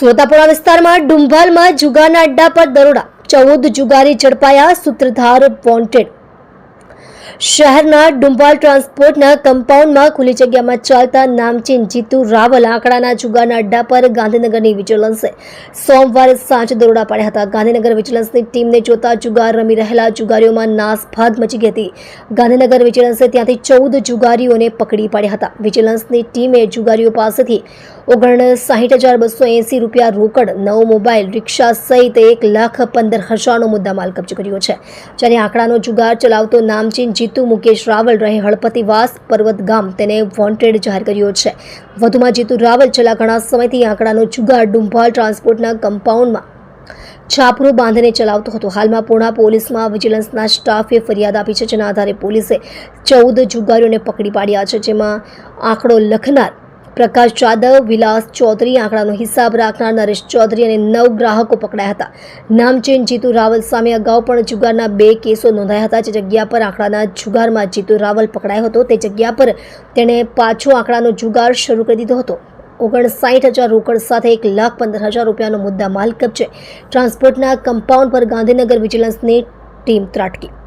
સોતાપુરા વિસ્તારમાં ડુંભાલમાં જુગારના અડ્ડા પર દરોડા. ચૌદ જુગારી ઝડપાયા સૂત્રધાર વોન્ટેડ શહેરના ડુંબાલ ટ્રાન્સપોર્ટના કમ્પાઉન્ડમાં ખુલ્લી જગ્યામાં ચાલતા નામચીન જીતુ રાવલ આંકડાના જુગારના અડ્ડા પર ગાંધીનગરની વિજિલન્સે સોમવારે સાંજે દરોડા પાડ્યા હતા. ગાંધીનગર વિજિલન્સની ટીમને જોતા જુગાર રમી રહેલા જુગારીઓમાં નાસભાગ મચી ગઈ હતી. ગાંધીનગર વિજિલન્સે ત્યાંથી ચૌદ જુગારીઓને પકડી પાડ્યા હતા. વિજિલન્સની ટીમે જુગારીઓ પાસેથી ઓગણ સાહીઠ હજાર બસો એંસી રૂપિયા રોકડ, નવ મોબાઈલ, રિક્ષા સહિત એક લાખ પંદર હજારનો મુદ્દામાલ કબજે કર્યો છે. જ્યારે આંકડાનો જુગાર ચલાવતો નામચીન જીતુ, મુકેશ રાવલ રહે હળપતિવાસ પર્વત ગામ. તેને વોન્ટેડ જાહેર કર્યો છે. વધુમાં જીતુ રાવલ છેલ્લા ઘણા સમયથી આંકડાનો જુગાર ડુંભાલ ટ્રાન્સપોર્ટના કમ્પાઉન્ડમાં છાપરું બાંધીને ચલાવતો હતો. હાલમાં પૂર્ણા પોલીસમાં વિજિલન્સના સ્ટાફે ફરિયાદ આપી છે. જેના આધારે પોલીસે ચૌદ જુગારીઓને પકડી પાડ્યા છે. જેમાં આંકડો લખનાર પ્રકાશ જાદવ, વિલાસ ચૌધરી આંકડાનો હિસાબ રાખનાર નરેશ ચૌધરી અને નવ ગ્રાહકો પકડાયા હતા. નામચીન જીતુ રાવલ સામે અગાઉ પણ જુગારના બે કેસો નોંધાયા હતા. જે જગ્યા પર આંકડાના જુગારમાં જીતુ રાવલ પકડાયો હતો, તે જગ્યા પર તેણે પાછો આંકડાનો જુગાર શરૂ કરી દીધો હતો. ઓગણસાઠ હજાર રોકડ સાથે એક લાખ પંદર હજાર રૂપિયાનો મુદ્દા માલ કબજે. ટ્રાન્સપોર્ટના કમ્પાઉન્ડ પર ગાંધીનગર વિજિલન્સની ટીમ ત્રાટકી.